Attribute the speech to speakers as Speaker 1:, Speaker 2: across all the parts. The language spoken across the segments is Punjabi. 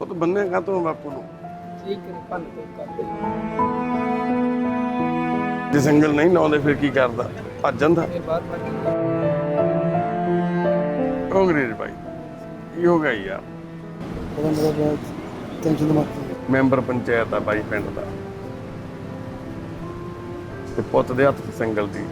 Speaker 1: ਉਹ ਤਾਂ ਬੰਨੇ ਕਾ ਤੋਂ ਬਾਪੂ ਨੂੰ?
Speaker 2: ਠੀਕ ਹੈ ਭੰਨ ਤੋਂ ਕਰਦੇ
Speaker 1: ਜੇ ਸੰਗਲ ਨਹੀਂ ਲਾਉਂਦੇ ਫਿਰ ਕੀ ਕਰਦਾ? ਭੱਜ ਜਾਂਦਾ
Speaker 2: ਇਹ
Speaker 1: ਉਹ ਭਾਈ ਕੀ ਹੋ ਗਿਆ ਯਾਰ?
Speaker 3: ਟੈਨਸ਼ਨ
Speaker 1: ਮੈਂਬਰ ਪੰਚਾਇਤ ਆ ਬਾਈ ਪਿੰਡ ਦਾ। ਤੇ ਪੁੱਤ ਦੇ ਹੱਥ ਸੰਗਲ ਦੀ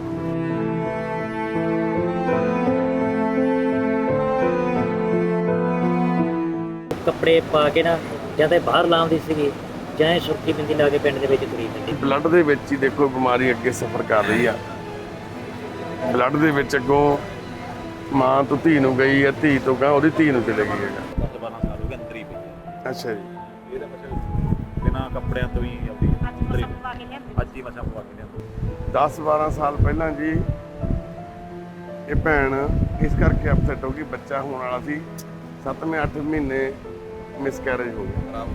Speaker 4: ਕੱਪੜੇ ਪਾ ਕੇ ਨਾ ਜਾਂ ਤੇ ਬਾਹਰ ਲਾਉਂਦੀ ਸੀਗੀ ਜਾਂ ਇਹ ਸੁਰਖੀ ਬਿੰਦੀ ਲਾ ਕੇ ਪਿੰਡ ਦੇ ਵਿੱਚ ਤੁਰੀ ਫਿਰਦੀ।
Speaker 1: ਬਲੱਡ ਦੇ ਵਿੱਚ ਹੀ ਦੇਖੋ ਬਿਮਾਰੀ ਅੱਗੇ ਸਫਰ ਕਰ ਰਹੀ ਆ। ਬਲੱਡ ਦੇ ਵਿੱਚ ਅੱਗੋਂ ਮਾਂ ਤੋਂ ਧੀ ਨੂੰ ਗਈ ਆ ਧੀ ਤੋਂ ਗਾਂ ਉਹਦੀ ਧੀ ਨੂੰ ਚਲੇ ਗਈ ਹੈਗਾ
Speaker 5: 12 ਸਾਲ ਹੋ ਗਏ ਅੰਦਰ ਹੀ ਪਈ ਹੈ
Speaker 1: ਅੱਛਾ ਜੀ।
Speaker 5: ਇਹਦਾ ਮਤਲਬ ਬਿਨਾਂ ਕੱਪੜਿਆਂ ਤੋਂ ਹੀ ਆਪਣੀ ਅੰਦਰ ਹੀ ਅੱਜ ਹੀ ਮਸਾਂ ਪਵਾ ਕੇ ਲਿਆਂਦਾ।
Speaker 1: 10 12 ਸਾਲ ਪਹਿਲਾਂ ਜੀ ਇਹ ਭੈਣ ਇਸ ਕਰਕੇ ਅਪਸੈਟ ਹੋ ਗਈ ਬੱਚਾ ਹੋਣ ਵਾਲਾ ਸੀ। 7ਵੇਂ 8 ਮਹੀਨੇ ਮਿਸਕੈਰੇਜ ਹੋ ਗਿਆ।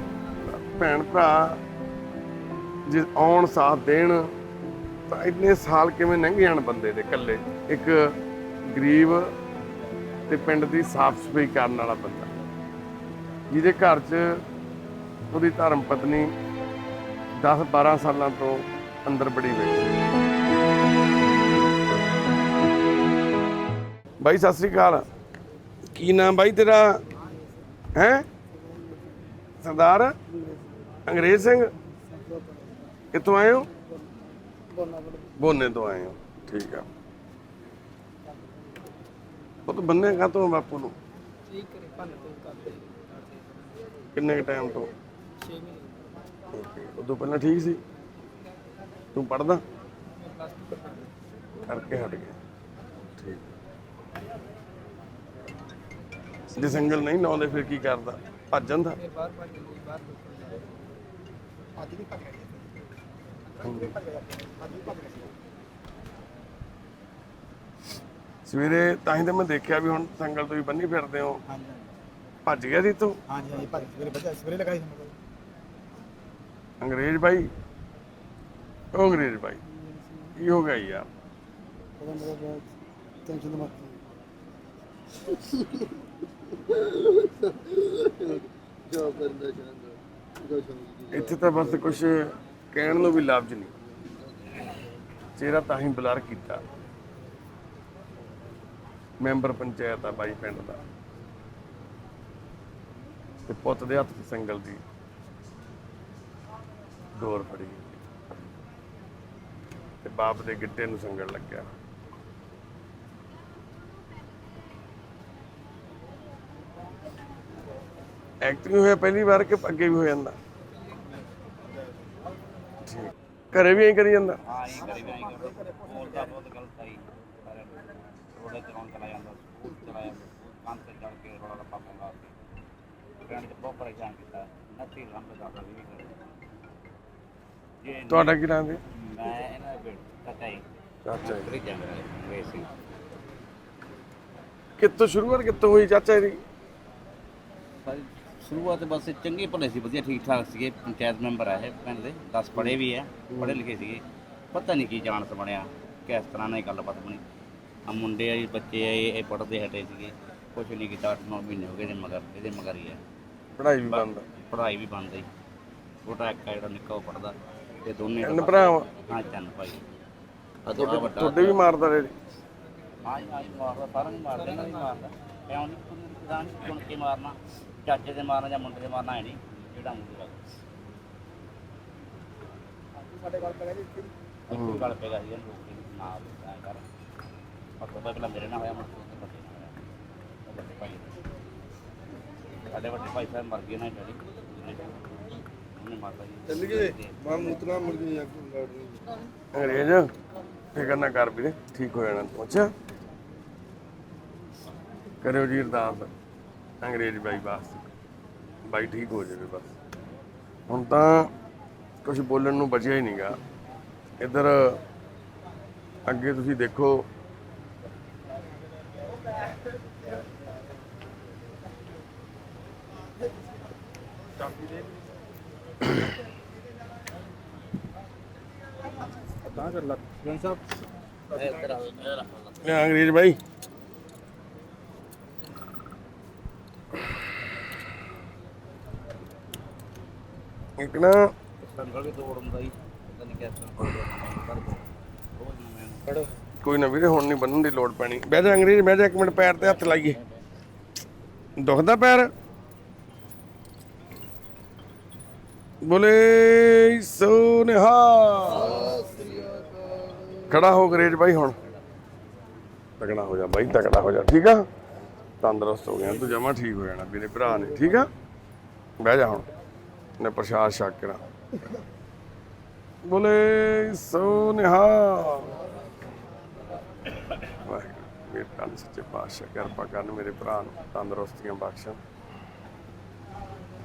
Speaker 1: ਭੈਣ ਭਰਾ ਜੇ ਆਉਣ ਸਾਥ ਦੇਣ ਤਾਂ ਇੰਨੇ ਸਾਲ ਕਿਵੇਂ ਲੰਘ ਜਾਣ ਬੰਦੇ ਦੇ ਇਕੱਲੇ? ਇੱਕ ਗਰੀਬ ਤੇ ਪਿੰਡ ਦੀ ਸਾਫ਼ ਸਫ਼ਾਈ ਕਰਨ ਵਾਲਾ ਬੰਦਾ। ਜਿਹਦੇ ਘਰ 'ਚ ਉਹਦੀ ਧਰਮ ਪਤਨੀ 10 12 ਸਾਲਾਂ ਤੋਂ ਅੰਦਰ ਬੜੀ ਬੈਠੀ ਬਾਈ ਸਤਿ ਸ੍ਰੀ ਅਕਾਲ। ਕੀ ਨਾਮ ਬਾਈ ਤੇਰਾ? ਹੈ? ਸਰਦਾਰ ਅੰਗਰੇਜ਼ ਸਿੰਘ? ਕਿੱਥੋਂ ਆਏ ਹੋ? ਬੋਨੇ ਤੋਂ ਆਏ ਹੋ। ਠੀਕ ਆ। ਉਹ ਤਾਂ ਬੰਨੇ ਕਾ ਤੋਂ ਬਾਪੂ ਨੂੰ?
Speaker 2: ਠੀਕ ਹੈ ਭੰਨ ਤੋਂ ਕਰਦੇ
Speaker 1: ਕਿੰਨੇ ਕ ਟਾਈਮ ਤੋਂ?
Speaker 2: 6 ਮਹੀਨੇ
Speaker 1: ਉਦੋਂ ਪਹਿਲਾਂ ਠੀਕ ਸੀ? ਤੂੰ ਪੜਦਾ ਕਰਕੇ ਹਟ ਗਿਆ। ਠੀਕ ਜੇ ਸੰਗਲ ਨਹੀਂ ਲਾਉਂਦੇ, ਫਿਰ ਕੀ ਕਰਦਾ? ਭੱਜ ਜਾਂਦਾ। ਸਵੇਰੇ ਤਾਂ ਹੀ ਤਾਂ ਮੈਂ ਦੇਖਿਆ ਵੀ ਹੁਣ ਸੰਗਲ ਤੋਂ ਹੀ ਬੰਨੀ ਫਿਰਦੇ ਹੋ।
Speaker 3: ਹਾਂਜੀ
Speaker 1: ਭੱਜ ਗਿਆ ਸੀ ਤੂੰ?
Speaker 3: ਹਾਂਜੀ ਹਾਂਜੀ ਭਾਈ ਸਵੇਰੇ ਬੱਚਾ ਸਵੇਰੇ ਲਗਾਈ ਸੀ ਮਤਲਬ
Speaker 1: ਅੰਗਰੇਜ਼ ਭਾਈ? ਉਹ ਅੰਗਰੇਜ਼ ਭਾਈ। ਕੀ ਹੋ ਗਿਆ ਯਾਰ?
Speaker 3: ਪਤਾ ਮੇਰਾ ਬਹੁਤ ਟੈਨਸ਼ਨ ਦਿਮਾਗੀ
Speaker 1: ਇੱਥੇ ਤਾਂ ਬਸ ਕੁਝ ਕਹਿਣ ਨੂੰ ਵੀ ਲਫ਼ਜ਼ ਨਹੀਂ। ਚਿਹਰਾ ਤਾਂ ਹੀ ਬਲਰ ਕੀਤਾ। ਮੈਂਬਰ ਪੰਚਾਇਤ ਆ, ਬਾਈ ਪਿੰਡ ਦਾ। ਤੇ ਪੁੱਤ ਦੇ ਹੱਥ 'ਚ ਸੰਗਲ ਦੀ ਡੋਰ ਫੜੀ। ਤੇ ਬਾਪ ਦੇ ਗਿੱਟੇ ਨੂੰ ਸੰਗਲ ਲੱਗਿਆ। ਐਕਟਿੰਗ ਹੋਇਆ ਪਹਿਲੀ ਵਾਰ ਕਿ ਅੱਗੇ ਵੀ ਹੋ ਜਾਂਦਾ? ਠੀਕ। ਘਰੇ ਵੀ ਐਂ ਕਰੀ ਜਾਂਦਾ?
Speaker 5: ਹਾਂ ਇਹ ਕਰੀ ਵੀ ਆਈ ਬੋਲਦਾ ਬਹੁਤ ਗਲਤ ਆਈ ਰੋੜੇ ਚਲਾਉਣ ਚਲਾ ਜਾਂਦਾ? ਸਕੂਲ ਚਲਾ ਜਾਂਦਾ। ਕੰਨ ਤੇ ਚੜ ਕੇ ਰੋੜਾ ਰੱਪਾ ਪਾਉਂਦਾ ਸੀ। ਪਿੰਡ ਚ ਬਹੁਤ ਪਰੇਸ਼ਾਨ ਕੀਤਾ। ਨੱਤੀ ਲੰਬ ਦਾ ਵੀ ਕਰੇ ਜੇ
Speaker 1: ਤੁਹਾਡਾ ਕੀ ਨਾਮ ਹੈ
Speaker 5: ਮੈਂ ਇਹਨਾਂ ਦੇ ਚਾਚਾ ਹੀ
Speaker 1: ਚਾਚਾ ਜੀ। ਕਿੱਥੋਂ ਸ਼ੁਰੂਆਤ ਕਿੱਥੋਂ ਹੋਈ ਚਾਚਾ ਜੀ
Speaker 5: ਸ਼ੁਰੂਆਤ ਬਸ ਚੰਗੇ ਭਲੇ ਸੀ ਵਧੀਆ ਠੀਕ ਠਾਕ ਸੀਗੇ ਪੰਚਾਇਤ ਮੈਂਬਰ ਆ ਇਹ ਪਿੰਡ ਦੇ 10 ਪੜ੍ਹੇ ਵੀ ਆ ਪੜ੍ਹੇ ਲਿਖੇ ਸੀਗੇ। ਪਤਾ ਨਹੀਂ ਕੀ ਜਾਣਤ ਬਣਿਆ ਕਿਸ ਤਰ੍ਹਾਂ ਨਾਲ ਇਹ ਗੱਲਬਾਤ ਬਣੀ। ਆ ਮੁੰਡੇ ਆ ਜੀ ਬੱਚੇ ਆ ਇਹ ਇਹ ਪੜ੍ਹਦੇ ਹਟੇ ਸੀਗੇ। ਕੁਛ ਨਹੀਂ ਕੀਤਾ 8-9 ਮਹੀਨੇ ਹੋ ਗਏ ਇਹਦੇ ਮਗਰ ਇਹਦੇ ਮਗਰ ਹੀ ਆ।
Speaker 1: ਪੜ੍ਹਾਈ ਵੀ ਬੰਦ।
Speaker 5: ਪੜ੍ਹਾਈ ਵੀ ਬੰਦ ਹੈ ਛੋਟਾ ਇੱਕ ਆ ਜਿਹੜਾ ਨਿੱਕਾ ਉਹ ਪੜ੍ਹਦਾ ਤੇ ਦੋਨੇ
Speaker 1: ਤਿੰਨ ਭਰਾ।
Speaker 5: ਹਾਂ ਚੰਨ ਭਾਈ। ਆ ਥੋੜਾ ਵੱਡਾ
Speaker 1: ਤੁਹਾਡੇ ਵੀ ਮਾਰਦਾ ਰਹੇ?
Speaker 5: ਹਾਂ ਹਾਂ ਮਾਰਦਾ ਸਾਰਾ ਨਹੀਂ ਮਾਰਦਾ ਇਹਨਾਂ ਮਾਰਦਾ। ਕਿਉਂ ਨਹੀਂ ਕੋਈ ਕਿਦਾਂ ਨਹੀਂ ਚੁਣ ਕੇ ਮਾਰਨਾ। ਚਾਚੇ ਦੇ ਮਾਰਨਾ ਜਾਂ ਮੁੰਡੇ ਦੇ ਮਾਰਨਾ ਹੈ ਨਹੀਂ ਜਿਹੜਾ ਮੁੰਡੇ ਦਾ
Speaker 3: ਸਾਡੇ ਗੱਲ ਕਰਿਆ ਜੀ
Speaker 5: ਕੋਈ ਗੱਲ ਪਏਗਾ ਸੀ ਇਹਨੂੰ ਰੋਕ ਕੇ ਨਾ ਐ ਕਰ ਪੱਕਾ ਪਹਿਲਾਂ ਮੇਰੇ ਨਾਲ ਹੋਇਆ ਮੁੰਡੇ ਤੋਂ ਵੱਡੇ ਨਾਲ ਹੋਇਆ। ਉਹ ਵੱਡੇ ਭਾਈ ਸਾਡੇ ਵੱਡੇ ਭਾਈ ਸਾਹਿਬ ਮਰ ਗਏ ਨਾ ਡੈਡੀ। ਉਹਨੇ ਮਾਰਦਾ ਜੀ
Speaker 3: ਚੱਲ ਗਏ ਮਾਂ ਮੂਤਨਾ ਮੁੜ ਗਈ ਆ ਲੜ ਨਹੀਂ।
Speaker 1: ਅੰਗਰੇਜ਼ ਫਿਕਰ ਨਾ ਕਰ ਵੀਰੇ ਠੀਕ ਹੋ ਜਾਣਾ ਤੂੰ ਅੱਛਾ? ਕਰਿਓ ਜੀ ਅਰਦਾਸ। ਅੰਗਰੇਜ਼ ਬਾਈ ਬਸ ਬਾਈ ਠੀਕ ਹੋ ਜਾਵੇ ਬਸ। ਹੁਣ ਤਾਂ ਕੁਝ ਬੋਲਣ ਨੂੰ ਬਚਿਆ ਹੀ ਨਹੀਂਗਾ। ਇੱਧਰ ਅੱਗੇ ਤੁਸੀਂ ਦੇਖੋ।
Speaker 3: ਤਾਂ ਕਰ ਲੱਗ ਜਨ ਸਾਹਿਬ।
Speaker 1: ਇਹ ਅੰਗਰੇਜ਼ ਬਾਈ ਇੱਕ ਨਾ
Speaker 5: ਸੰਗਲ ਵੀ ਤੋੜ ਹੁੰਦਾ ਜੀ ਪਤਾ ਨਹੀਂ ਕਿਸ ਤਰ੍ਹਾਂ ਤੋੜ ਦਿੰਦਾ ਰੋਜ਼ ਨਵੇਂ ਨੂੰ।
Speaker 1: ਕੋਈ ਨਾ ਵੀਰੇ, ਹੁਣ ਨਹੀਂ ਬੰਨਣ ਦੀ ਲੋੜ ਪੈਣੀ। ਬਹਿ ਜਾ ਅੰਗਰੇਜ਼, ਬਹਿ ਜਾ ਇੱਕ ਮਿੰਟ, ਪੈਰ ਤੇ ਹੱਥ ਲਾਈਏ। ਦੁਖਦਾ ਪੈਰ? ਬੋਲੇ ਸੋ ਨਿਹਾਲ ਖੜਾ ਹੋ ਅੰਗਰੇਜ਼ ਬਾਈ ਹੁਣ। ਤਕੜਾ ਹੋ ਜਾ ਬਾਈ ਤਗੜਾ ਹੋ ਜਾ, ਠੀਕ ਆ? ਤੰਦਰੁਸਤ ਹੋ ਗਿਆ, ਤੂੰ ਜਮਾ ਠੀਕ ਹੋ ਜਾਣਾ, ਮੇਰੇ ਭਰਾ ਨੇ, ਠੀਕ ਆ? ਬਹਿ ਜਾ ਹੁਣ। ਨੇ ਪ੍ਰਸ਼ਾਦ ਛਕ ਕਰਾ ਬੋਲੇ ਸੋ ਨਿਹਾਲ। ਵਾਹਿਗੁਰੂ ਮੇਰੇ ਕੰਨ ਸੱਚੇ ਪਾਤਸ਼ਾਹ ਕਿਰਪਾ ਕਰਨ ਮੇਰੇ ਭਰਾ ਨੂੰ ਤੰਦਰੁਸਤੀਆਂ ਬਖਸ਼ਣ।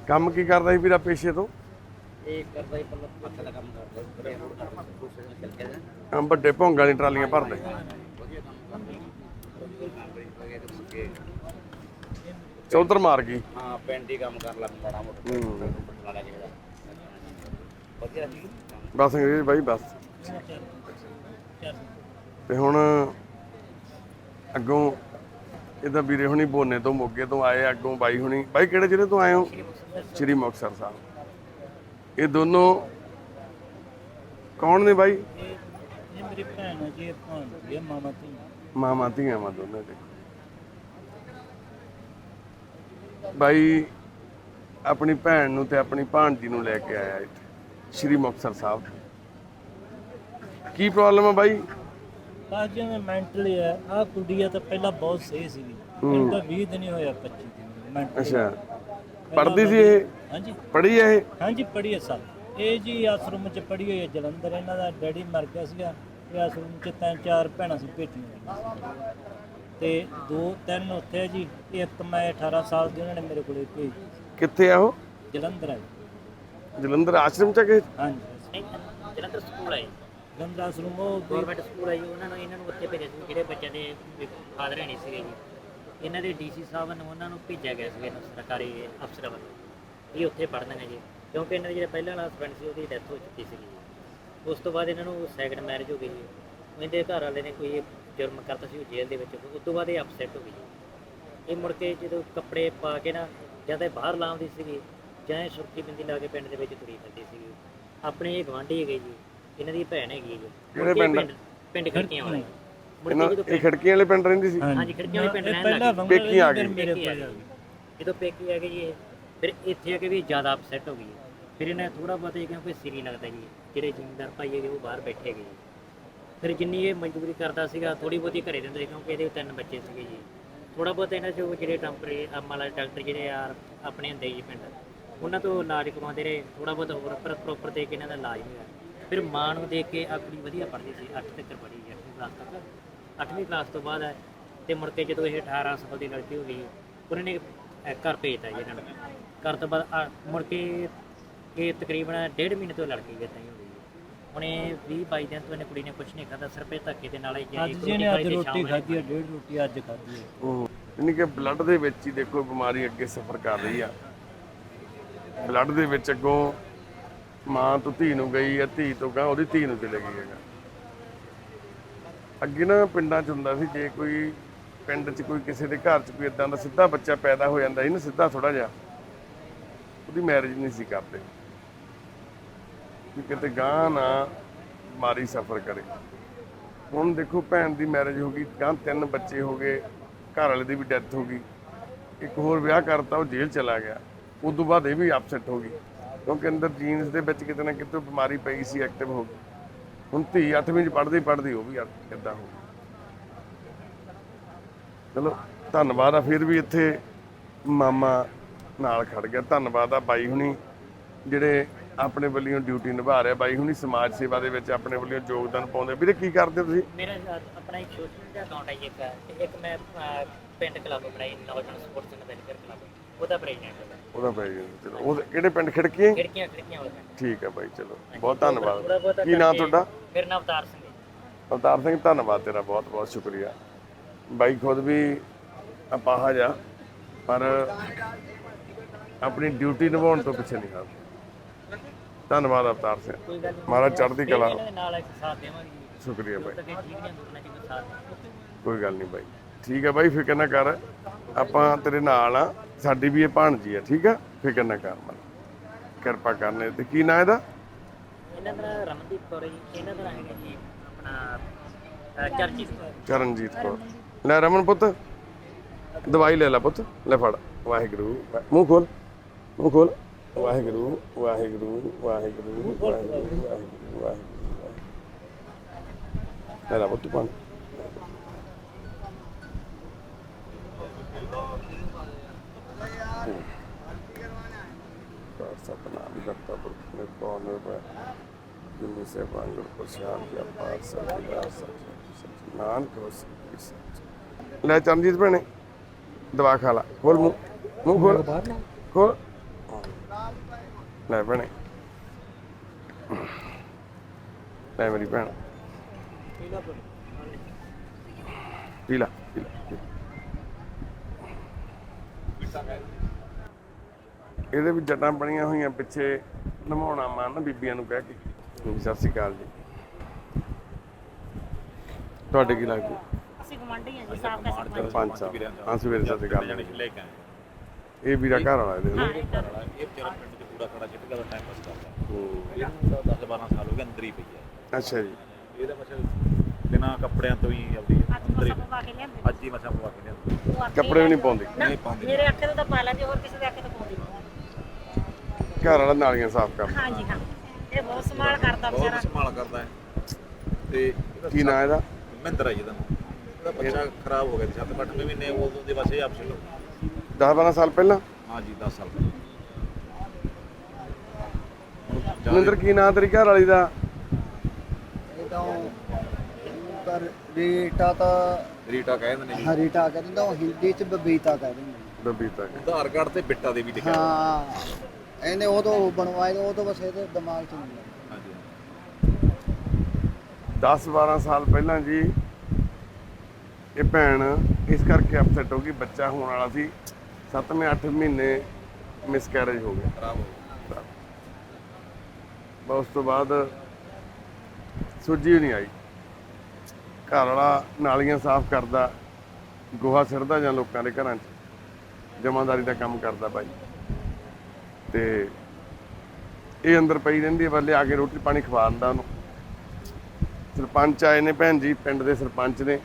Speaker 1: ਕੰਮ ਕੀ ਕਰਦਾ ਸੀ ਵੀਰਾ ਪੇਸ਼ੇ ਤੋਂ?
Speaker 5: ਇਹ ਕਰਦਾ ਹੀ ਪੱਕਾ ਦਾ ਕੰਮ ਕਰਦਾ ਬੜੇ ਰੋਡ ਕਰਦਾ ਦੂਸਰੇ ਨਾਲ ਚੱਲ ਕੇ ਨਾ।
Speaker 1: ਆਹ ਵੱਡੇ ਭੋਂਗਾਂ ਦੀ ਟਰਾਲੀਆਂ ਭਰਦੇ।
Speaker 5: ਵਧੀਆ ਕੰਮ ਕਰਦੇ ਤੇ
Speaker 1: ਮਾਰ ਗਈ।
Speaker 5: ਹਾਂ ਪਿੰਡ ਹੀ ਕੰਮ ਕਰ ਲਾ ਮਾੜਾ ਮੋਟਾ।
Speaker 1: ਹੂੰ।
Speaker 5: ਬਣਾ ਲਿਆ ਜਿਹੜਾ। ਵਧੀਆ ਜੀ ਕੰਮ
Speaker 1: ਬਸ ਅੰਗਰੇਜ਼ ਬਾਈ ਬਸ। ਤੇ ਹੁਣ ਅੱਗੋਂ ਇਹਦਾ ਵੀਰੇ ਹੁਣੀ ਬੋਨੇ ਤੋਂ ਮੋਗੇ ਤੋਂ ਆਏ ਅੱਗੋਂ ਬਾਈ ਹੁਣੀ। ਬਾਈ ਕਿਹੜੇ ਜ਼ਿਲ੍ਹੇ ਤੋਂ ਆਏ ਹੋ? ਸ਼੍ਰੀ ਮੁਕਤਸਰ ਸਾਹਿਬ। ਇਹ ਦੋਨੋਂ ਕੌਣ ਨੇ ਬਾਈ?
Speaker 4: ਇਹ ਮੇਰੀ ਭੈਣ ਹੈ ਜੀ ਇਹ ਭਾਣ ਇਹ ਮਾਮਾ ਧੀ
Speaker 1: ਮਾਮਾ ਧੀਆਂ ਵਾ ਦੋਨੇ ਦੇ। ਬਾਈ ਆਪਣੀ ਭੈਣ ਨੂੰ ਤੇ ਆਪਣੀ ਭਾਣਜੀ ਨੂੰ ਲੈ ਕੇ ਆਇਆ ਇੱਥੇ ਸ਼੍ਰੀ ਮੁਕਤਸਰ ਸਾਹਿਬ। ਕੀ ਪ੍ਰੋਬਲਮ ਆ ਬਾਈ?
Speaker 4: ਬਸ ਜਿਵੇਂ ਮੈਂਟਲੀ ਹੈ ਆਹ ਕੁੜੀਆ ਤਾਂ ਪਹਿਲਾਂ ਬਹੁਤ ਸਹੀ ਸੀਗੀ। ਇਹਨੂੰ ਤਾਂ 20 ਦਿਨ ਹੀ ਹੋਇਆ 25 ਦਿਨ ਮੈਂਟਲੀ
Speaker 1: ਅੱਛਾ। ਪੜ੍ਹਦੀ ਸੀ ਇਹ?
Speaker 4: ਹਾਂਜੀ।
Speaker 1: ਪੜ੍ਹੀ ਇਹ?
Speaker 4: ਹਾਂਜੀ ਪੜ੍ਹੀ ਹੈ ਸਰ ਇਹ ਜੀ ਆਸ਼ਰਮ ਚ ਪੜ੍ਹੀ ਹੋਈ ਹੈ ਜਲੰਧਰ। ਇਹਨਾਂ ਦਾ ਡੈਡੀ ਮਰ ਗਿਆ ਸੀਗਾ। ਇਹ ਆਸ਼ਰਮ ਚ ਤਿੰਨ ਚਾਰ ਭੈਣਾਂ ਸੀ ਸੀ। ਤੇ ਦੋ ਤਿੰਨ ਉੱਥੇ ਹੈ ਜੀ ਇੱਕ ਮੈਂ 18 ਸਾਲ ਦੀ ਉਹਨਾਂ ਨੇ ਮੇਰੇ ਕੋਲੇ ਭੇਜੀ। ਸੀ।
Speaker 1: ਕਿੱਥੇ ਆ ਉਹ?
Speaker 4: ਜਲੰਧਰ ਹੈ ਜੀ।
Speaker 1: ਜਲੰਧਰ ਆਸ਼ਰਮ ਚ ਕਿ?
Speaker 4: ਹਾਂਜੀ।
Speaker 6: ਜਲੰਧਰ ਸਕੂਲ ਹੈ
Speaker 4: ਜਲੰਧਰ ਆਸ਼ਰਮ ਉਹ ਵੀ-
Speaker 6: ਗਵਰਨਮੈਂਟ ਸਕੂਲ ਹੈ ਜੀ ਉਹਨਾਂ ਨੂੰ ਇਹਨਾਂ ਨੂੰ ਉੱਥੇ ਭੇਜਿਆ ਸੀ ਜਿਹੜੇ ਬੱਚਿਆਂ ਦੇ ਫਾਦਰ ਨਹੀਂ ਸੀਗੇ ਜੀ। ਇਹਨਾਂ ਦੇ ਡੀਸੀ ਸਾਹਿਬ ਨੂੰ ਉਹਨਾਂ ਨੂੰ ਭੇਜਿਆ ਗਿਆ ਸੀ ਸਰਕਾਰੀ ਅਫਸਰਾਂ ਵੱਲੋਂ। ਇਹ ਉੱਥੇ ਪੜ੍ਹਦੇ ਨੇ ਜੀ। ਕਿਉਂਕਿ ਇਹਨਾਂ ਦੇ ਜਿਹੜੇ ਪਹਿਲਾਂ ਵਾਲਾ ਹਸਬੈਂਡ ਸੀ ਉਹਦੀ ਡੈਥ ਹੋ ਚੁੱਕੀ ਸੀਗੀ ਜੀ। ਉਸ ਤੋਂ ਬਾਅਦ ਇਹਨਾਂ ਨੂੰ ਸੈਕੰਡ ਮੈਰਿਜ ਹੋ ਗਈ ਜੀ। ਇਹਦੇ ਘਰ ਵਾਲੇ ਨੇ ਕੋਈ ਜੁਰਮ ਕਰਤਾ ਸੀ ਉਹ ਜੇਲ੍ਹ ਦੇ ਵਿੱਚ ਉਸ ਤੋਂ ਬਾਅਦ ਇਹ ਅਪਸੈਟ ਹੋ ਗਈ ਜੀ। ਇਹ ਮੁੜ ਕੇ ਜਦੋਂ ਕੱਪੜੇ ਪਾ ਕੇ ਨਾ ਜਾਂ ਤਾਂ ਇਹ ਬਾਹਰ ਲਾਉਂਦੀ ਸੀਗੀ ਜਾਂ ਇਹ ਸੁਰਖੀ ਬਿੰਦੀ ਲਾ ਕੇ ਪਿੰਡ ਦੇ ਵਿੱਚ ਤੁਰੀ ਫਿਰਦੀ ਸੀਗੀ। ਆਪਣੇ ਇਹ ਗਵਾਂਢੀ ਹੈਗੇ ਜੀ ਇਹਨਾਂ ਦੀ ਭੈਣ ਹੈਗੀ ਜੀ।
Speaker 1: ਕਿਹੜੇ ਪਿੰਡ?
Speaker 6: ਪਿੰਡ ਖੜਕੀਆਂ ਵਾਲੇ। ਮੁੜ
Speaker 1: ਇਹਨਾਂ
Speaker 6: ਕੇ ਜਦੋਂ
Speaker 1: ਇਹ ਖਿੜਕੀਆਂ ਵਾਲੇ ਪਿੰਡ ਰਹਿੰਦੀ ਸੀ?
Speaker 6: ਹਾਂਜੀ ਖੜਕੀਆਂ ਵਾਲੇ ਪਿੰਡ ਰਹਿਣ
Speaker 4: ਪਹਿਲਾਂ
Speaker 6: ਲੱਗ
Speaker 4: ਬੰਗਲਾ
Speaker 1: ਪੇਕੀ ਆ ਗਈ।
Speaker 4: ਮੇਰੇ
Speaker 6: ਪੇਕੀ ਆ ਗਈ। ਜਦੋਂ ਪੇਕੀ ਆ ਗਈ ਜੀ ਇਹ, ਫਿਰ ਇੱਥੇ ਆ ਕੇ ਵੀ ਜ਼ਿਆਦਾ ਅਪਸੈਟ ਹੋ ਗਈ। ਫਿਰ ਇਹਨੇ ਥੋੜਾ ਬਹੁਤ ਇਹ ਕਿਉਂਕਿ ਸਿਰ ਹੀ ਲੱਗਦਾ ਜੀ ਜਿਹੜੇ ਜ਼ਿਮੀਂਦਾਰ ਭਾਈ ਹੈਗੇ ਉਹ ਬਾਹਰ ਬੈਠੇ ਹੈਗੇ ਜੀ। ਫਿਰ ਜਿੰਨੀ ਇਹ ਮਜ਼ਦੂਰੀ ਕਰਦਾ ਸੀਗਾ ਥੋੜੀ ਬਹੁਤੀ ਘਰੇ ਦਿੰਦੇ ਸੀ ਕਿਉਂਕਿ ਇਹਦੇ ਤਿੰਨ ਬੱਚੇ ਸੀਗੇ ਜੀ। ਥੋੜਾ ਬਹੁਤ ਇਹਨਾਂ ਚੋਂ ਜਿਹੜੇ ਟੈਂਪਰੇਰੀ ਵਾਲਾ ਡਾਕਟਰ ਜਿਹੜੇ ਆ ਆਪਣੇ ਹੁੰਦੇ ਜੀ ਪਿੰਡ ਉਹਨਾਂ ਤੋਂ ਇਲਾਜ ਕਰਵਾਉਂਦੇ ਰਹੇ ਥੋੜਾ ਬਹੁਤ ਹੋਰ ਪ੍ਰੋਪਰ ਦੇ ਕੇ ਇਹਨਾਂ ਦਾ ਇਲਾਜ ਹੋਇਆ। ਫਿਰ ਮਾਂ ਨੂੰ ਦੇਖ ਕੇ ਆ ਕੁੜੀ ਵਧੀਆ ਪੜ੍ਹਦੀ ਸੀ 8 ਤੱਕ ਪੜ੍ਹੀ ਜੀ 8ਵੀਂ ਕਲਾਸ ਤੱਕ। 8ਵੀਂ ਕਲਾਸ ਤੋਂ ਬਾਅਦ ਹੈ ਤੇ ਮੁੜ ਕੇ ਜਦੋਂ ਇਹ 18 ਸਾਲ ਦੀ ਲੜਕੀ ਹੋ ਗਈ ਉਹਨਾਂ ਨੇ ਘਰ ਭੇਜਤਾ ਜੀ ਇਹਨਾਂ ਨੂੰ। ਘਰ ਤੋਂ ਬਾਅਦ ਆ, ਮੁੜ ਕੇ ਇਹ ਤਕਰੀਬਨ ਡੇਢ ਮਹੀਨੇ ਤੋਂ ਲੜਕੀ ਇੱਦਾਂ ਹੀ ਹੋ ਜੀ। ਇਹ 20 22 ਦਿਨ ਤੋਂ ਇਹਨੇ ਕੁੜੀ ਨੇ ਕੁਝ ਨਹੀਂ ਖਾਧਾ ਸਿਰਫ ਇਹ ਧੱਕੇ ਦੇ ਨਾਲ ਹੀ ਜਿਹੜੀ
Speaker 4: ਅੱਜ ਜਿਹਨੇ ਅੱਜ ਰੋਟੀ ਖਾਧੀ ਹੈ ਡੇਢ ਰੋਟੀ ਅੱਜ ਖਾਧੀ ਹੈ।
Speaker 1: ਉਹ ਯਾਨੀ ਕਿ ਬਲੱਡ ਦੇ ਵਿੱਚ ਹੀ ਦੇਖੋ ਬਿਮਾਰੀ ਅੱਗੇ ਸਫਰ ਕਰ ਰਹੀ ਆ। ਬਲੱਡ ਦੇ ਵਿੱਚ ਅੱਗੋਂ ਮਾਂ ਤੋਂ ਧੀ ਨੂੰ ਗਈ ਆ ਧੀ ਤੋਂ ਗਾਂ ਉਹਦੀ ਧੀ ਨੂੰ ਚਲੇ ਗਈ ਹੈਗਾ। ਅੱਗੇ ਨਾ ਪਿੰਡਾਂ 'ਚ ਹੁੰਦਾ ਸੀ ਜੇ ਕੋਈ ਪਿੰਡ 'ਚ ਕੋਈ ਕਿਸੇ ਦੇ ਘਰ 'ਚ ਕੋਈ ਇਦਾਂ ਦਾ ਸਿੱਧਾ ਬੱਚਾ ਪੈਦਾ ਹੋ ਜਾਂਦਾ ਸੀ ਨਾ ਸਿੱਧਾ ਥੋੜਾ ਜਿਹਾ ਉਹਦੀ ਮੈਰਿਜ ਨਹੀਂ ਸੀ ਕਰਦੇ। ਕਿ ਕਿਤੇ ਗਾਂ ਨਾ ਮਾਰੀ ਸਫਰ ਕਰੇ। ਹੁਣ ਦੇਖੋ ਭੈਣ ਦੀ ਮੈਰਿਜ ਹੋ ਗਈ ਗਾਂ ਤਿੰਨ ਬੱਚੇ ਹੋ ਗਏ, ਘਰ ਵਾਲੇ ਦੀ ਵੀ ਡੈਥ ਹੋ ਗਈ। ਇੱਕ ਹੋਰ ਵਿਆਹ ਕਰਤਾ, ਉਹ ਜੇਲ੍ਹ ਚਲਾ ਗਿਆ। ਉਸ ਤੋਂ ਬਾਅਦ ਇਹ ਵੀ ਅਪਸੈਟ ਹੋ ਗਈ, ਕਿਉਂਕਿ ਅੰਦਰ ਜੀਨਸ ਦੇ ਵਿੱਚ ਕਿਤੇ ਨਾ ਕਿਤੇ ਬਿਮਾਰੀ ਪਈ ਸੀ ਐਕਟਿਵ ਹੋ ਗਈ। ਹੁਣ ਧੀ 8ਵੀਂ ਚ ਪੜ੍ਹਦੀ ਪੜ੍ਹਦੀ ਉਹ ਵੀ ਇਦਾਂ ਹੋ ਗਈ। ਚਲੋ, ਧੰਨਵਾਦ ਆ, ਫਿਰ ਵੀ ਇੱਥੇ ਮਾਮਾ ਨਾਲ ਖੜ ਗਿਆ। ਧੰਨਵਾਦ ਆ ਬਾਈ ਹੁਣੀ, ਜਿਹੜੇ ਆਪਣੇ ਵੱਲੋਂ ਡਿਊਟੀ ਨਿਭਾ ਰਿਹਾ। ਬਾਈ ਹੁਣੀ ਸਮਾਜ ਸੇਵਾ ਦੇ ਵਿੱਚ ਆਪਣੇ ਵੱਲੋਂ ਯੋਗਦਾਨ ਪਾਉਂਦੇ ਵੀਰੇ ਕੀ ਕਰਦੇ ਤੁਸੀਂ?
Speaker 6: ਮੇਰਾ ਆਪਣਾ ਇੱਕ ਸੋਸ਼ਲ ਮੀਡੀਆ ਅਕਾਊਂਟ ਹੈ ਜੀ ਇੱਕ। ਤੇ ਇੱਕ ਮੈਂ ਪਿੰਡ ਕਲੱਬ ਬਣਾਈ ਨੌਜਵਾਨ ਸਪੋਰਟਸ ਐਂਡ ਵੈਲਫੇਅਰ ਕਲੱਬ ਉਹਦਾ ਪ੍ਰੈਜ਼ੀਡੈਂਟ ਹਾਂ।
Speaker 1: ਉਹਦਾ ਬਾਈ ਚਲੋ। ਉਹ ਕਿਹੜੇ ਪਿੰਡ ਖਿੜਕੀਆਂ
Speaker 6: ਖਿੜਕੀਆਂ ਖਿੜਕੀਆਂ ਵਾਲਾ ਪਿੰਡ।
Speaker 1: ਠੀਕ ਹੈ ਬਾਈ ਚਲੋ। ਬਹੁਤ
Speaker 6: ਥੋੜ੍ਹਾ
Speaker 1: ਧੰਨਵਾਦ
Speaker 6: ਬਹੁਤਾ
Speaker 1: ਕੀ ਨਾਮ
Speaker 6: ਕਰਕੇ-
Speaker 1: ਤੁਹਾਡਾ?
Speaker 6: ਮੇਰਾ ਨਾਮ ਅਵਤਾਰ ਸਿੰਘ ਹੈ। ਜੀ।
Speaker 1: ਅਵਤਾਰ ਸਿੰਘ ਧੰਨਵਾਦ ਤੇਰਾ। ਬਹੁਤ ਬਹੁਤ ਸ਼ੁਕਰੀਆ। ਬਾਈ ਖੁਦ ਵੀ ਅਪਾਹਜ ਜਾ ਪਰ ਆਪਣੀ ਡਿਊਟੀ ਨਿਭਾਉਣ ਤੋਂ ਪਿੱਛੇ ਨਹੀਂ ਹਟਦਾ। ਧੰਨਵਾਦ ਅਵਤਾਰ ਸਿੰਘ। ਮਹਾਰਾਜ ਚੜ੍ਹਦੀ ਕਲਾ
Speaker 6: ਨਾਲ ਸਾਥ ਦੇਵਾਂਗੇ
Speaker 1: ਸ਼ੁਕਰੀਆ
Speaker 6: ਜੀ ਕੋਈ
Speaker 1: ਗੱਲ ਨਹੀਂ ਬਾਈ। ਠੀਕ ਹੈ ਬਾਈ ਫਿਕਰ ਨਾ ਕਰ। ਆਪਾਂ ਤੇਰੇ ਨਾਲ ਆ ਸਾਡੀ ਵੀ ਇਹ ਭਾਣਜੀ ਆ ਠੀਕ ਆ? ਫਿਕਰ ਨਾ ਕਰ ਮਨ ਕਿਰਪਾ ਕਰਨੇ ਤੇ ਕੀ ਨਾਂ ਇਹਦਾ?
Speaker 6: ਇਹਨਾਂ ਦਾ ਰਮਨਦੀਪ ਕੌਰ ਹੈ ਜੀ। ਇਹਨਾਂ ਦਾ ਹੈਗਾ ਜੀ ਆਪਣਾ ਅਹ, ਚਰਚਿਤ ਕੌਰ।
Speaker 1: ਚਰਨਜੀਤ ਕੌਰ। ਲੈ ਰਮਨ ਪੁੱਤ ਦਵਾਈ ਲੈ ਲੈ ਪੁੱਤ। ਲੈ ਫੜ। ਵਾਹਿਗੁਰੂ ਮੂੰਹ ਖੋਲ ਮੂੰਹ ਖੋਲ। ਵਾਹਿਗੁਰੂ ਵਾਹਿਗੁਰੂ ਵਾਹਿਗੁਰੂ ਵਾਹਿਗੁਰੂ ਵਾਹਿਗੁਰੂ ਵਾਹਿਗੁਰੂ। ਲੈ ਪੁੱਤ ਪਾਣੀ। ਸਤਨਾਮ ਕਰਤਾ ਪੁਰਖ ਨੇ ਕੌਣ ਹੈ ਸੇ ਬਾਂਗੜ ਪ੍ਰਸ਼ਾਦ ਦਾ ਪਾਰ ਸਤਿਦਾ ਸਚ ਨਾਨਕ ਸਚ ਲੈ ਚਰਨਜੀਤ ਭੈਣੇ ਦਵਾ ਖਾ ਲਾ ਖੋਲ ਮੂੰਹ। ਮੂੰਹ ਖੋਲ। ਖੋਲ। ਲੈ ਭੈਣੇ। ਲੈ ਮੇਰੀ ਭੈਣ। ਪੀ ਲਾ ਪੀ ਲਾ ਪੀ ਲਾ। ਇਹਦੇ ਵੀ ਜੱਟਾਂ ਬਣੀਆਂ ਹੋਈਆਂ ਪਿੱਛੇ ਨਮਾਉਣਾ ਮਾਂ ਨਾ ਬੀਬੀਆਂ ਨੂੰ ਕਹਿ ਕੇ। ਵੀ ਸਤਿ ਸ਼੍ਰੀ ਅਕਾਲ ਜੀ। ਤੁਹਾਡੇ ਕੀ ਲੱਗਦੀ?
Speaker 7: ਅਸੀਂ ਗਵਾਂਢੀ ਹਾਂ ਜੀ ਸਾਫ਼ ਦਾ ਸਰਪੰਚ
Speaker 1: ਪੰਜ ਸਾਹਿਬ ਹਾਂ ਸਵੇਰੇ ਸਤਿ ਸ਼੍ਰੀ ਅਕਾਲ। ਇਹ ਵੀਰਾ ਘਰ ਵਾਲਾ ਇਹਦੇ
Speaker 7: ਹਾਂ
Speaker 1: ਨਾਲ।
Speaker 7: ਇਹ ਤਾਂ
Speaker 8: ਇਹ ਵਿਚਾਰਾ ਪਿੰਡ ਕੂੜਾ ਖੜਾ ਚਿੱਟਕਾ ਦਾ ਟਾਈਮ ਪਾਸ ਕਰਦਾ।
Speaker 1: ਹੂੰ।
Speaker 8: ਇਹਨੂੰ 10 12 ਸਾਲ ਹੋ ਗਏ ਅੰਦਰ ਹੀ ਪਈ ਹੈ।
Speaker 1: ਅੱਛਾ ਜੀ।
Speaker 8: ਇਹਦਾ ਮਤਲਬ ਬਿਨਾਂ ਕੱਪੜਿਆਂ ਤੋਂ ਹੀ ਆਪਦੀ ਅੰਦਰ ਹੀ
Speaker 7: ਪਵਾ ਕੇ ਲਿਆਂਦੇ
Speaker 8: ਅੱਜ ਹੀ ਮਸਾਂ ਪਵਾ ਕੇ ਲਿਆਂਦਾ
Speaker 1: ਕੱਪੜੇ ਵੀ ਨਹੀਂ ਪਾਉਂਦੀ।
Speaker 8: ਨਹੀਂ ਪਾਉਂਦੀ।
Speaker 7: ਮੇਰੇ ਅੱਖੇ ਤੋਂ ਤਾਂ ਪਾ ਲੈਂਦੇ ਹੋਰ ਕਿਸੇ ਦੇ ਅੱਖੇ ਤੋਂ ਪਾਉਂਦੀ ਨਹੀਂ।
Speaker 1: ਘਰ ਵਾਲਾ ਨਾਲੀਆਂ ਸਾਫ਼ ਕਰਦਾ।
Speaker 7: ਹਾਂ ਜੀ ਹਾਂ। ਇਹ ਬਹੁਤ ਸੰਭਾਲ ਕਰਦਾ
Speaker 8: ਬਹੁਤ
Speaker 7: ਵਿਚਾਰਾ।
Speaker 8: ਸੰਭਾਲ ਕਰਦਾ ਹੈ। ਤੇ
Speaker 1: ਕੀ ਨਾਂ ਇਹਦਾ?
Speaker 8: ਮਹਿੰਦਰ ਹੈ ਜਿਹਦਾ ਇਹਦਾ ਬੱਚਾ ਖਰਾਬ ਹੋ ਗਿਆ ਸੀ 7-8 ਮਹੀਨੇ ਉਦੋਂ ਦੇ ਬਸ ਇਹ ਆਪਸ਼ਨ ਹੋ ਗਈ
Speaker 1: 10 12 ਸਾਲ ਪਹਿਲਾਂ?
Speaker 8: ਹਾਂ ਜੀ 10 ਸਾਲ ਪਹਿਲਾਂ ਹੁਣ ਜ਼ਿਆਦਾ-
Speaker 1: ਮਨਿੰਦਰ ਕੀ ਨਾਂ ਤੇਰੀ ਘਰ ਵਾਲੀ ਦਾ?
Speaker 3: ਇਹ ਤਾਂ ਪਰ ਰੀਟਾ ਤਾਂ
Speaker 8: ਰੀਟਾ ਕਹਿ ਦਿੰਦੇ ਨੇ। ਜੀ
Speaker 3: ਹਰੀਟਾ ਕਹਿ ਦਿੰਦਾ ਉਹ ਹਿੰਦੀ ਚ ਬਬੀਤਾ ਕਹਿ ਦਿੰਦੇ
Speaker 1: ਬਬੀਤਾ
Speaker 8: ਆਧਾਰ ਕਾਰਡ ਤੇ ਬਿੱਟਾ ਦੇ ਵੀ ਲਿਖਿਆ ਹੋਇਆ।
Speaker 3: ਹਾਂ ਇਹਨੇ ਉਹ ਤੋਂ ਬਣਵਾਏ ਉਹ ਤੋਂ ਬਸ ਇਹਦੇ ਦਿਮਾਗ ਚ ਨਹੀਂ ਆਇਆ।
Speaker 8: ਹਾਂਜੀ
Speaker 1: 10 12 ਸਾਲ ਪਹਿਲਾਂ ਜੀ ਇਹ ਭੈਣ ਇਸ ਕਰਕੇ ਅਪਸੈਟ ਹੋ ਗਈ ਬੱਚਾ ਹੋਣ ਵਾਲਾ ਸੀ। 7ਵੇਂ 8 ਮਹੀਨੇ ਮਿਸਕੈਰੇਜ ਹੋ ਗਿਆ।
Speaker 8: ਖਰਾਬ ਹੋ ਗਿਆ।
Speaker 1: ਬਸ ਉਸ ਤੋਂ ਬਾਅਦ ਸੁੱਜੀ ਨਹੀਂ ਆਈ। ਘਰ ਵਾਲਾ ਨਾਲੀਆਂ ਸਾਫ਼ ਕਰਦਾ, ਗੋਹਾ ਸਿਰਦਾ ਜਾਂ ਲੋਕਾਂ ਦੇ ਘਰਾਂ 'ਚ, ਜਮਾਦਾਰੀ ਦਾ ਕੰਮ ਕਰਦਾ ਭਾਈ। ਤੇ ਇਹ ਅੰਦਰ ਪਈ ਰਹਿੰਦੀ ਹੈ ਬੱਲੇ ਆ ਕੇ ਰੋਟੀ ਪਾਣੀ ਖਵਾ ਦਿੰਦਾ ਉਹਨੂੰ। ਸਰਪੰਚ ਆਏ ਨੇ ਭੈਣ ਜੀ, ਪਿੰਡ ਦੇ ਸਰਪੰਚ ਨੇ।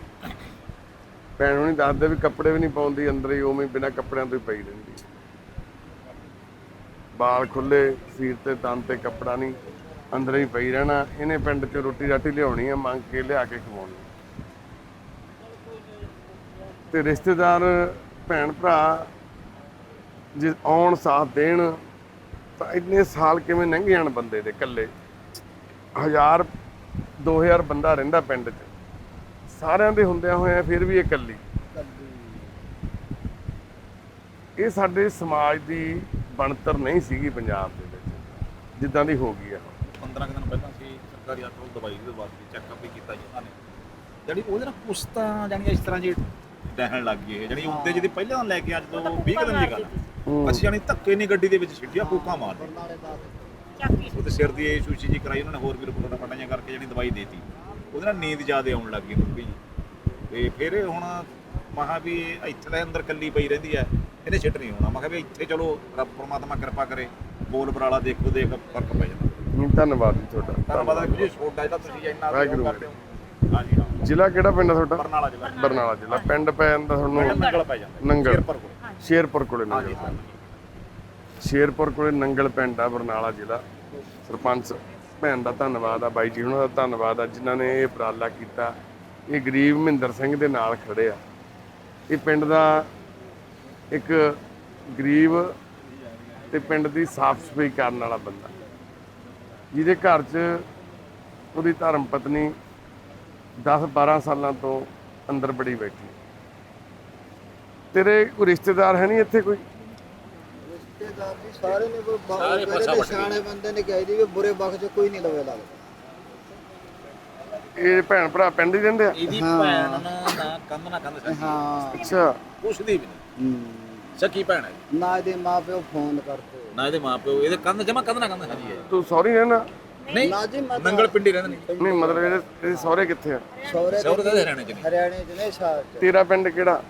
Speaker 1: ਭੈਣ ਨੂੰ ਨਹੀਂ ਦੱਸਦੇ ਵੀ ਕੱਪੜੇ ਵੀ ਨਹੀਂ ਪਾਉਂਦੀ, ਅੰਦਰ ਹੀ ਉਵੇਂ ਬਿਨਾਂ ਕੱਪੜਿਆਂ ਤੋਂ ਹੀ ਪਈ ਰਹਿੰਦੀ। ਬਾਲ ਖੁੱਲੇ ਸੀਰ ਤੇ ਤਨ ਤੇ ਕੱਪੜਾ ਨਹੀਂ ਅੰਦਰ ਹੀ ਪਈ ਰਹਿਣਾ। ਇਹਨੇ ਪਿੰਡ 'ਚ ਰੋਟੀ ਰਾਟੀ ਲਿਆਉਣੀ ਆ ਮੰਗ ਕੇ ਲਿਆ ਕੇ ਖਵਾਉਣੀ। ਤੇ ਰਿਸ਼ਤੇਦਾਰ ਭੈਣ ਭਰਾ ਜੇ ਆਉਣ ਸਾਥ ਦੇਣ ਤਾਂ ਇੰਨੇ ਸਾਲ ਕਿਵੇਂ ਲੰਘ ਜਾਣ ਬੰਦੇ ਦੇ ਇਕੱਲੇ? ਹਜ਼ਾਰ 2000 ਬੰਦਾ ਰਹਿੰਦਾ ਪਿੰਡ 'ਚ। ਸਾਰਿਆਂ ਦੇ ਹੁੰਦਿਆਂ ਹੋਇਆਂ ਫਿਰ ਵੀ ਇਹ ਇਕੱਲੀ। ਇਹ ਸਾਡੇ ਸਮਾਜ ਦੀ ਬਣਤਰ ਨਹੀਂ ਸੀਗੀ ਪੰਜਾਬ ਦੇ ਵਿੱਚ ਜਿੱਦਾਂ ਦੀ ਹੋ ਗਈ ਆ।
Speaker 8: 15 ਕੁ ਦਿਨ ਪਹਿਲਾਂ ਸੀ ਸਰਕਾਰੀ ਹਸਪਤਾਲ ਦਵਾਈ ਦੇ ਵਾਸਤੇ ਚੈੱਕਅਪ ਵੀ ਕੀਤਾ ਜੀ ਉਹਨਾਂ ਨੇ। ਜਿਹੜੀ ਉਹਦੇ ਨਾਲ ਕੁਛ ਤਾਂ ਜਾਣੀ ਇਸ ਤਰ੍ਹਾਂ ਜੀ ਡਹਿਣ ਲੱਗ ਗਈ ਇਹ ਜਿਹੜੀ ਉੱਤੇ ਜਿਹਦੀ ਪਹਿਲਾਂ ਲੈ ਕੇ ਅੱਜ ਤੋਂ 20 ਕੁ ਦਿਨ ਦੀ ਗੱਲ। ਅਸੀਂ ਜਾਣੀ ਧੱਕੇ ਨਹੀਂ ਗੱਡੀ ਦੇ ਵਿੱਚ ਛਿੱਟਿਆ ਫੂਕਾਂ ਮਾਰਦੇ
Speaker 7: ਚੱਕੀ
Speaker 8: ਉਹਦੇ ਸਿਰ ਦੀ ਇਹ ਸੂਚੀ ਜੀ ਕਰਾਈ ਉਹਨਾਂ ਨੇ ਹੋਰ ਵੀ ਰਿਪੋਰਟਾਂ ਫਟਾਈਆਂ ਕਰਕੇ ਜਿਹੜੀ ਦਵਾਈ ਦੇਤੀ। ਉਹਦੇ ਨਾਲ ਨੀਂਦ ਜ਼ਿਆਦਾ ਆਉਣ ਲੱਗ ਗਈ ਉਹਨੂੰ ਵੀ ਤੇ ਫਿਰ ਹੁਣ ਮਹਾ ਵੀ ਇੱਥੇ ਦੇ ਅੰਦਰ ਕੱਲੀ ਪਈ ਰਹਿੰਦੀ ਹੈ ਇਹਨੇ ਛਿੱਟ ਨਹੀਂ ਹੋਣਾ ਮੈਂ ਕਿਹਾ ਵੀ ਇੱਥੇ ਚਲੋ ਰੱਬ ਪਰਮਾਤਮਾ ਕਿਰਪਾ ਕਰੇ ਬੋਲ ਬਰਾਲਾ ਦੇਖੋ ਦੇਖ ਫ਼ਰਕ ਪੈ ਜਾਂਦਾ।
Speaker 1: ਨਹੀਂ, ਧੰਨਵਾਦ ਜੀ ਤੁਹਾਡਾ।
Speaker 8: ਧੰਨਵਾਦ ਹੈ ਜੀ ਛੋਟਾ ਜਿਹੜਾ ਤੁਸੀਂ ਇੰਨਾ
Speaker 1: ਵਾਹਿਗੁਰੂ।
Speaker 8: ਕਰਦੇ ਹੋ। ਹਾਂਜੀ ਹਾਂ।
Speaker 1: ਜ਼ਿਲ੍ਹਾ ਕਿਹੜਾ ਪਿੰਡ ਆ ਤੁਹਾਡਾ?
Speaker 8: ਬਰਨਾਲਾ ਜ਼ਿਲ੍ਹਾ।
Speaker 1: ਬਰਨਾਲਾ ਜ਼ਿਲ੍ਹਾ। ਪਿੰਡ ਪੈ ਜਾਂਦਾ ਤੁਹਾਨੂੰ
Speaker 8: ਨੰਗਲ ਪੈ ਜਾਂਦਾ।
Speaker 1: ਨੰਗਲ।
Speaker 8: ਸ਼ੇਰਪੁਰ ਕੋਲ।
Speaker 1: ਸ਼ੇਰਪੁਰ ਕੋਲੇ
Speaker 8: ਹਾਂਜੀ
Speaker 1: ਨੰਗਲ।
Speaker 8: ਹਾਂਜੀ
Speaker 1: ਸ਼ੇਰਪੁਰ ਕੋਲੇ ਨੰਗਲ ਪਿੰਡ ਆ ਬਰਨਾਲਾ ਜ਼ਿਲ੍ਹਾ। ਸਰਪੰਚ ਭੈਣ ਦਾ ਧੰਨਵਾਦ ਆ ਬਾਈ ਜੀ ਉਹਨਾਂ ਦਾ ਧੰਨਵਾਦ ਆ ਜਿਨ੍ਹਾਂ ਨੇ ਇਹ ਉਪਰਾਲਾ ਕੀਤਾ। ਇਹ ਗਰੀਬ ਮਹਿੰਦਰ ਸਿੰਘ ਦੇ ਨਾਲ ਖੜੇ ਆ। ਇਹ ਪਿੰਡ ਦਾ ਇੱਕ ਗਰੀਬ ਤੇ ਪਿੰਡ ਦੀ ਸਾਫ਼ ਸਫ਼ਾਈ ਕਰਨ ਵਾਲਾ ਬੰਦਾ। ਜਿਹਦੇ ਘਰ 'ਚ ਉਹਦੀ ਧਰਮ ਪਤਨੀ 10 12 ਸਾਲਾਂ ਤੋਂ ਅੰਦਰ ਬੜੀ ਬੈਠੀ। ਤੇਰੇ ਕੋਈ ਰਿਸ਼ਤੇਦਾਰ ਹੈ ਨਹੀਂ ਇੱਥੇ ਕੋਈ?
Speaker 3: ਰਿਸ਼ਤੇਦਾਰ ਜੀ ਸਾਰੇ ਨੇ ਕੋਈ ਸਾਰੇ ਪਾਸਾ ਬੰਦੇ ਨੇ ਕਹੀ ਦੀ ਵੀ ਬੁਰੇ ਚ ਕੋਈ ਨਹੀਂ ਲਵੇ ਲੱਗਦਾ।
Speaker 1: ਇਹ ਭੈਣ ਭਰਾ ਪਿੰਡ ਹੀ ਰਹਿੰਦੇ ਆ।
Speaker 8: ਇਹਦੀ। ਭੈਣ ਨਾ ਕੰਧ ਨਾ ਕੰਧ ਸਕੀ
Speaker 3: ਹਾਂ।
Speaker 1: ਅੱਛਾ।
Speaker 8: ਪੁੱਛਦੀ ਵੀ ਨਹੀਂ।
Speaker 3: ਹੂੰ।
Speaker 8: ਸਕੀ ਭੈਣ ਹੈ
Speaker 3: ਨਾ ਇਹਦੇ ਮਾਪਿਓ ਫੋਨ ਕਰਦੇ।
Speaker 8: ਨਾ ਇਹਦੇ ਮਾਪਿਓ ਇਹਦੇ ਕੰਧ ਜਮਾ ਕੰਧ ਨਾ ਕੰਧ ਹੈ
Speaker 1: ਤੂੰ ਸੌਰੀ ਨਾ
Speaker 8: ਨਹੀਂ
Speaker 3: ਨਾ ਜੀ ਮੈਂ ਤਾਂ-
Speaker 8: ਨੰਗਲ ਪਿੰਡੀ ਰਹਿੰਦੇ ਨੇ
Speaker 1: ਨਹੀਂ ਮਤਲਬ ਇਹਦੇ ਇਹਦੇ ਸਹੁਰੇ ਕਿੱਥੇ ਆ?
Speaker 3: ਸੌਰੇ
Speaker 8: ਸੌਰੇ ਦੇ ਹਰਿਆਣੇ ਚ ਨੇ।
Speaker 3: ਹਰਿਆਣੇ ਚ ਨੇ ਸ਼ਹਿਰ ਚ।
Speaker 1: ਤੇਰਾ ਪਿੰਡ ਕਿਹੜਾ?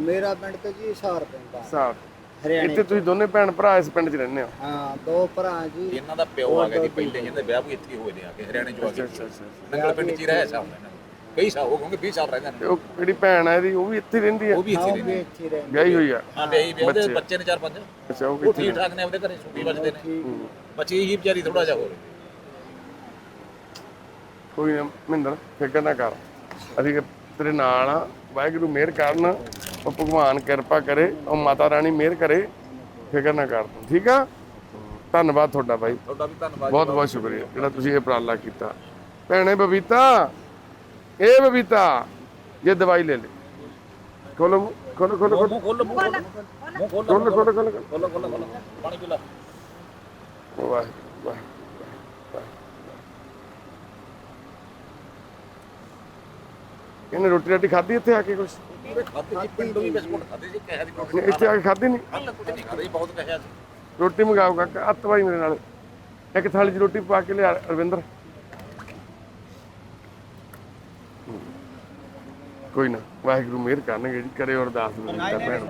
Speaker 3: ਮੇਰਾ ਪਿੰਡ ਤੇ ਜੀ ਸ਼ਹਿਰ ਪੈਂਦਾ
Speaker 1: ਸਾਰ
Speaker 3: ਹਰਿਆਣੇ
Speaker 1: ਇੱਥੇ ਤੁਸੀਂ ਦੋਨੇ ਭੈਣ ਭਰਾ ਇਸ ਪਿੰਡ 'ਚ ਰਹਿੰਦੇ ਹੋ?
Speaker 3: ਹਾਂ ਦੋ ਭਰਾ ਜੀ।
Speaker 8: ਇਹਨਾਂ ਦਾ ਪਿਓ ਆ ਗਿਆ ਜੀ ਪਹਿਲੇ ਜਿਹਦੇ ਵਿਆਹ ਵੀ ਇੱਥੇ ਹੀ ਹੋਏ ਨੇ ਆ ਕੇ ਹਰਿਆਣੇ ਚੋਂ ਆ ਕੇ। ਨੰਗਲ ਪਿੰਡ 'ਚ ਹੀ ਰਹੇ ਸਾਹਮਣੇ। ਕਈ ਸਾਲ ਹੋ ਗਏ 20 ਸਾਲ ਰਹਿੰਦੇ ਨੇ
Speaker 1: ਉਹ ਜਿਹੜੀ ਭੈਣ ਹੈ ਇਹਦੀ ਉਹ ਵੀ ਇੱਥੇ ਰਹਿੰਦੀ ਹੈ
Speaker 8: ਉਹ ਵੀ ਇੱਥੇ ਰਹਿੰਦੇ
Speaker 3: ਰਹਿੰਦੇ
Speaker 1: ਵਿਆਹੀ ਹੋਈ ਆ?
Speaker 8: ਹਾਂ ਬਈ ਵੀ ਉਹਦੇ
Speaker 1: ਬੱਚੇ।
Speaker 8: ਨੇ ਚਾਰ ਪੰਜ।
Speaker 1: ਅੱਛਾ ਉਹ ਕਿੱਥੇ
Speaker 8: ਠੀਕ ਠਾਕ ਨੇ ਉਹਦੇ ਘਰੇ ਛੁੱਟੀ ਵੱਜਦੇ ਨੇ। ਬੱਚੇ ਹੀ ਵਿਚਾਰੀ ਥੋੜਾ ਜਿਹਾ ਹੋਰ
Speaker 1: ਕੋਈ ਨਾ ਮਹਿੰਦਰ ਫਿਕਰ ਨਾ ਕਰ। ਅਸੀਂ ਤੇਰੇ ਨਾਲ ਆ ਵਾਹਿਗੁਰੂ ਮਿਹਰ ਕਰਨ। ਉਹ ਭਗਵਾਨ ਕਿਰਪਾ ਕਰੇ ਉਹ ਮਾਤਾ ਰਾਣੀ ਮਿਹਰ ਕਰੇ ਫਿਕਰ ਨਾ ਕਰ ਤੂੰ ਠੀਕ ਆ? ਧੰਨਵਾਦ ਤੁਹਾਡਾ ਬਾਈ।
Speaker 8: ਤੁਹਾਡਾ ਵੀ ਧੰਨਵਾਦ
Speaker 1: ਬਹੁਤ ਬਹੁਤ ਸ਼ੁਕਰੀਆ ਜਿਹੜਾ ਤੁਸੀਂ ਇਹ ਉਪਰਾਲਾ ਕੀਤਾ। ਭੈਣੇ ਬਬੀਤਾ ਇਹ ਬਬੀਤਾ ਇਹ ਦਵਾਈ ਲੈ ਲੈ। ਖੋਲੋ ਖੋਲੋ ਖੋਲੋ ਖੋਲੋ।
Speaker 8: ਖੋਲੋ ਖੋਲੋ। ਖੋਲੋ
Speaker 1: ਖੋਲੋ ਖੋਲੋ ਖੋਲੋ
Speaker 8: ਖੋਲੋ। ਖੋਲੋ ਖੋਲੋ ਪਾਣੀ ਪੀ ਲੈ।
Speaker 1: ਵਾਹਿਗੁਰੂ ਵਾਹਿਗੁਰੂ ਇਹਨੇ ਰੋਟੀ ਰਾਟੀ ਖਾਧੀ ਇੱਥੇ ਆ ਕੇ ਕੁਛ?
Speaker 8: ਖਾਦੇ ਜੀ ਪਿੰਡੋਂ ਵੀ ਬਿਸਕੁਟ ਖਾਦੇ ਜੀ ਕਹਿਆ ਦੀ ਰੋਟੀ
Speaker 1: ਨਹੀਂ, ਇੱਥੇ ਆ ਕੇ ਖਾਧੀ ਨਹੀਂ
Speaker 8: ਹਾਲੇ ਕੁਝ ਨਹੀਂ ਖਾਦੇ ਬਹੁਤ ਕਹਿਆ ਸੀ।
Speaker 1: ਰੋਟੀ ਮੰਗਾਓ ਕਾਕਾ ਅੱਤ ਭਾਈ ਮੇਰੇ ਨਾਲ। ਇੱਕ ਥਾਲੀ 'ਚ ਰੋਟੀ ਪਾ ਕੇ ਲਿਆ ਰਵਿੰਦਰ ਕੋਈ ਨਾ ਵਾਹਿਗੁਰੂ ਮਿਹਰ ਕਰਨਗੇ ਜੀ ਕਰੇ ਅਰਦਾਸ। ਮੇਰੀ ਤਾਂ ਭੈਣ